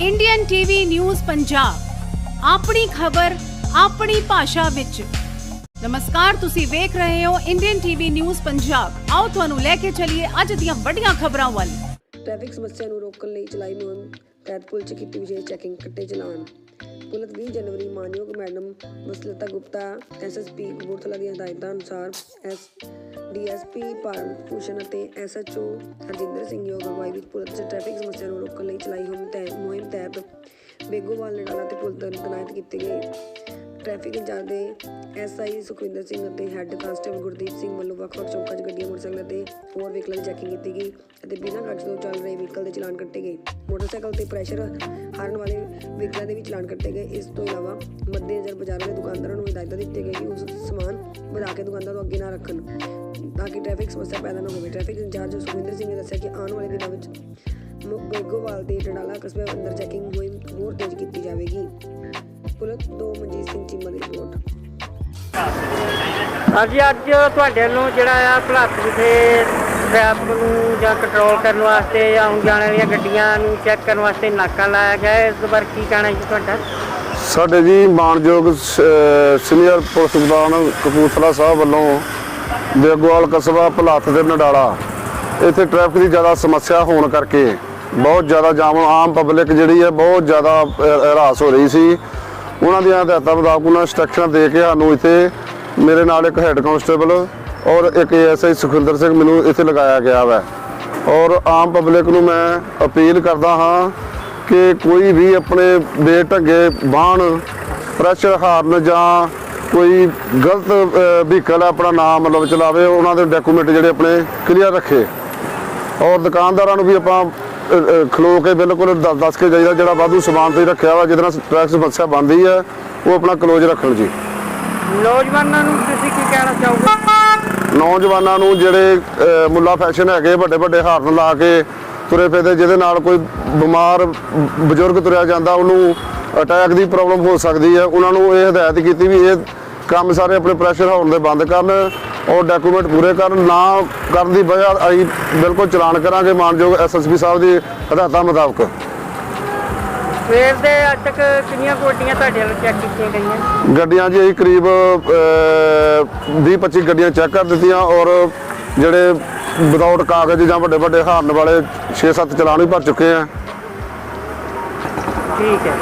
Indian TV news Punjab ਆਪਣੀ ਖਬਰ, ਆਪਣੀ ਭਾਸ਼ਾ ਵਿੱਚ। ਨਮਸਕਾਰ, ਤੁਸੀਂ ਵੇਖ ਰਹੇ ਹੋ ਇੰਡੀਅਨ ਟੀਵੀ ਨਿਊਜ਼ ਪੰਜਾਬ ਆਓ ਤੁਹਾਨੂੰ ਲੈ ਕੇ ਚੱਲੀਏ ਅੱਜ ਦੀਆਂ ਵੱਡੀਆਂ ਖਬਰਾਂ ਵੱਲ। ਟ੍ਰੈਫਿਕ ਸਮੱਸਿਆ ਨੂੰ ਰੋਕਣ ਲਈ ਚਲਾਈ ਮੁਹਿੰਮ। ਤਹਿਤ ਪੁਲਿਸ ਕੀਤੀ ਵਿਸ਼ੇਸ਼ ਚੈਕਿੰਗ ਕੱਟੇ ਚਲਾਨ ਪੁਲਿਸ 20 ਜਨਵਰੀ ਮਾਨਯੋਗ ਮੈਡਮ ਵਸਲਤਾ ਗੁਪਤਾ ਐਸਐਸਪੀ ਕਪੂਰਥਲਾ ਦੀਆਂ ਹਦਾਇਤਾਂ ਅਨੁਸਾਰ ਐਸ ਡੀਐਸਪੀ ਪਾਲ ਭੂਸ਼ਣ ਅਤੇ ਐਸਐਚਓ ਹਰਜਿੰਦਰ ਸਿੰਘ ਯੋਗ ਅਗਵਾਈ ਵਿੱਚ ਪੁਲਿਸ 'ਚ ਟ੍ਰੈਫਿਕ ਸਮੱਸਿਆ ਨੂੰ ਰੋਕਣ ਲਈ ਚਲਾਈ ਹੋਈ ਮੁਹਿੰਮ ਤਹਿਤ ਬੇਗੋਵਾਲ ਨਡਾਲਾ ਤੇ ਪੁਲਿਸ ਦਰ ਤਨਾਇਤ ਕੀਤੇ ਗਏ। ਟ੍ਰੈਫਿਕ ਇੰਚਾਰਜ ਦੇ ਐਸਆਈ ਸੁਖਵਿੰਦਰ ਸਿੰਘ ਅਤੇ ਹੈੱਡ ਕਾਂਸਟੇਬਲ ਗੁਰਦੀਪ ਸਿੰਘ ਵੱਲੋਂ ਵੱਖ-ਵੱਖ ਚੌਕਾਂ 'ਚ ਗੱਡੀਆਂ, ਮੋਟਰਸਾਈਕਲਾਂ ਅਤੇ ਹੋਰ ਵਹੀਕਲਾਂ ਦੀ ਚੈਕਿੰਗ ਕੀਤੀ ਗਈ ਅਤੇ ਬਿਨਾਂ ਕਾਗਜ਼ ਤੋਂ ਚੱਲ ਰਹੇ ਵਹੀਕਲ ਦੇ ਚਲਾਨ ਕੱਟੇ ਗਏ। ਮੋਟਰਸਾਈਕਲ ਤੇ ਪ੍ਰੈਸ਼ਰ ਹਾਰਨ ਵਾਲੇ ਵਹੀਕਲਾਂ ਦੇ ਵੀ ਚਲਾਨ ਕੱਟੇ ਗਏ। ਇਸ ਤੋਂ ਇਲਾਵਾ ਮੱਦੇਨਜ਼ਰ ਬਾਜ਼ਾਰਾਂ ਦੇ ਦੁਕਾਨਦਾਰਾਂ ਨੂੰ ਹਦਾਇਤਾਂ ਦਿੱਤੀਆਂ ਗਈਆਂ ਕਿ ਉਸ ਸਮਾਨ ਵਧਾ ਕੇ ਦੁਕਾਨਦਾਰ ਤੋਂ ਅੱਗੇ ਨਾ ਰੱਖਣ ਤਾਂ ਕਿ ਟ੍ਰੈਫਿਕ ਸਮੱਸਿਆ ਪੈਦਾ ਨਾ ਹੋਵੇ। ਟ੍ਰੈਫਿਕ ਇੰਚਾਰਜ ਸੁਖਵਿੰਦਰ ਸਿੰਘ ਨੇ ਦੱਸਿਆ ਕਿ ਆਉਣ ਵਾਲੇ ਦਿਨਾਂ ਵਿੱਚ ਬੇਗੋਵਾਲ ਤੇ ਡਡਾਲਾ ਕਸਬੇ ਅੰਦਰ ਚੈਕਿੰਗ ਹੋਈ ਹੋਰ ਤੇਜ਼ ਕੀਤੀ ਜਾਵੇਗੀ। ਪੁਲਿਸ ਤੋਂ ਮਨਜੀਤ ਸਿੰਘ ਚੀਮਾ ਦੀ ਰਿਪੋਰਟ। ਹਾਂਜੀ ਅੱਜ ਤੁਹਾਡੇ ਨੂੰ ਜਿਹੜਾ ਆ ਭਲਾਤ ਵਿਖੇ ਟ੍ਰੈਫਿਕ ਨੂੰ ਜਾਂ ਕੰਟਰੋਲ ਕਰਨ ਵਾਸਤੇ ਜਾਂ ਆਉਣ ਜਾਣ ਵਾਲੀਆਂ ਗੱਡੀਆਂ ਨੂੰ ਚੈੱਕ ਕਰਨ ਵਾਸਤੇ ਨਾਕਾ ਲਾਇਆ ਗਿਆ ਹੈ। ਇਸ ਬਾਰੇ ਕੀ ਕਹਿਣਾ ਜੀ ਤੁਹਾਡਾ? ਸਾਡੇ ਜੀ ਮਾਨਯੋਗ ਸੀਨੀਅਰ ਪੁਲਿਸ ਪ੍ਰਧਾਨ ਕਪੂਰਥਲਾ ਸਾਹਿਬ ਵੱਲੋਂ ਬੇਗੋਵਾਲ ਕਸਬਾ ਭਲਾਤ ਤੇ ਨਡਾਲਾ ਇੱਥੇ ਟ੍ਰੈਫਿਕ ਦੀ ਜ਼ਿਆਦਾ ਸਮੱਸਿਆ ਹੋਣ ਕਰਕੇ ਬਹੁਤ ਜ਼ਿਆਦਾ ਜਾਮ ਆਮ ਪਬਲਿਕ ਜਿਹੜੀ ਹੈ ਬਹੁਤ ਜ਼ਿਆਦਾ ਅਹ, ਹਰਾਸ ਹੋ ਰਹੀ ਸੀ। ਉਹਨਾਂ ਦੀਆਂ ਹਦਾਇਤਾਂ ਮੁਤਾਬਕ ਉਹਨਾਂ ਇੰਸਟਰਕਸ਼ਨਾਂ ਦੇ ਕੇ ਸਾਨੂੰ ਇੱਥੇ ਮੇਰੇ ਨਾਲ ਇੱਕ ਹੈੱਡ ਕਾਂਸਟੇਬਲ ਔਰ ਇੱਕ ਏਐਸਆਈ ਸੁਖਿੰਦਰ ਸਿੰਘ ਮੈਨੂੰ ਇੱਥੇ ਲਗਾਇਆ ਗਿਆ ਵਾ। ਔਰ ਆਮ ਪਬਲਿਕ ਨੂੰ ਮੈਂ ਅਪੀਲ ਕਰਦਾ ਹਾਂ ਕਿ ਕੋਈ ਵੀ ਆਪਣੇ ਬੇਢੰਗੇ ਵਾਹਨ ਪ੍ਰੈਸ਼ਰ ਹਾਰਨ ਜਾਂ ਕੋਈ ਗਲਤ ਵਹੀਕਲ ਆਪਣਾ ਨਾਮ ਮਤਲਬ ਚਲਾਵੇ, ਉਹਨਾਂ ਦੇ ਡਾਕੂਮੈਂਟ ਜਿਹੜੇ ਆਪਣੇ ਕਲੀਅਰ ਰੱਖੇ। ਔਰ ਦੁਕਾਨਦਾਰਾਂ ਨੂੰ ਵੀ ਆਪਾਂ ਖਲੋ ਕੇ ਬਿਲਕੁਲ ਦੱਸ ਕੇ ਜਾਈਦਾ ਜਿਹੜਾ ਵਾਧੂ ਸਮਾਨ ਤੁਸੀਂ ਰੱਖਿਆ ਵਾ ਜਿਹਦੇ ਨਾਲ ਟ੍ਰੈਫਿਕ ਸਮੱਸਿਆ ਬਣਦੀ ਹੈ ਉਹ ਆਪਣਾ ਕਲੋਜ਼ ਰੱਖਣ ਜੀ। ਨੌਜਵਾਨਾਂ ਨੂੰ ਤੁਸੀਂ ਕੀ ਕਹਿਣਾ ਚਾਹੋਗੇ? ਨੌਜਵਾਨਾਂ ਨੂੰ ਜਿਹੜੇ ਮੁੱਲਾ ਫੈਸ਼ਨ ਹੈਗੇ ਵੱਡੇ ਵੱਡੇ ਹਾਰਨ ਲਾ ਕੇ ਤੁਰੇ ਫਿਰਦੇ ਜਿਹਦੇ ਨਾਲ ਕੋਈ ਬਿਮਾਰ ਬਜ਼ੁਰਗ ਤੁਰਿਆ ਜਾਂਦਾ ਉਹਨੂੰ ਅਟੈਕ ਦੀ ਪ੍ਰੋਬਲਮ ਹੋ ਸਕਦੀ ਹੈ ਉਹਨਾਂ ਨੂੰ ਇਹ ਹਦਾਇਤ ਕੀਤੀ ਵੀ ਇਹ ਕੰਮ ਸਾਰੇ ਆਪਣੇ ਪ੍ਰੈਸ਼ਰ ਹਾਰਨ ਦੇ ਬੰਦ ਕਰਨ ਔਰ ਡਾਕੂਮੈਂਟ ਪੂਰੇ ਕਰਨ ਨਾ ਕਰਨ ਦੀ ਵਜ੍ਹਾ ਅਸੀਂ ਬਿਲਕੁਲ ਚਲਾਨ ਕਰਾਂਗੇ ਮਾਨਯੋਗ ਐਸਐਸਪੀ ਸਾਹਿਬ ਦੀ ਹਦਾਇਤਾਂ ਮੁਤਾਬਕ। ਸਵੇਰ ਦੇ ਅੱਜ ਤੱਕ ਕਿੰਨੀਆਂ ਗੱਡੀਆਂ ਤੁਹਾਡੇ ਵੱਲੋਂ ਚੈੱਕ ਕੀਤੀਆਂ ਗਈਆਂ? ਗੱਡੀਆਂ ਜੀ ਅਸੀਂ ਕਰੀਬ 20-25 ਗੱਡੀਆਂ ਚੈੱਕ ਕਰ ਦਿੱਤੀਆਂ ਔਰ ਜਿਹੜੇ ਵਿਦਆਊਟ ਕਾਗਜ਼ ਜਾਂ ਵੱਡੇ ਵੱਡੇ ਹਾਰਨ ਵਾਲੇ 6-7 ਚਲਾਨ ਵੀ ਭਰ ਚੁੱਕੇ ਆ। ਠੀਕ ਹੈ।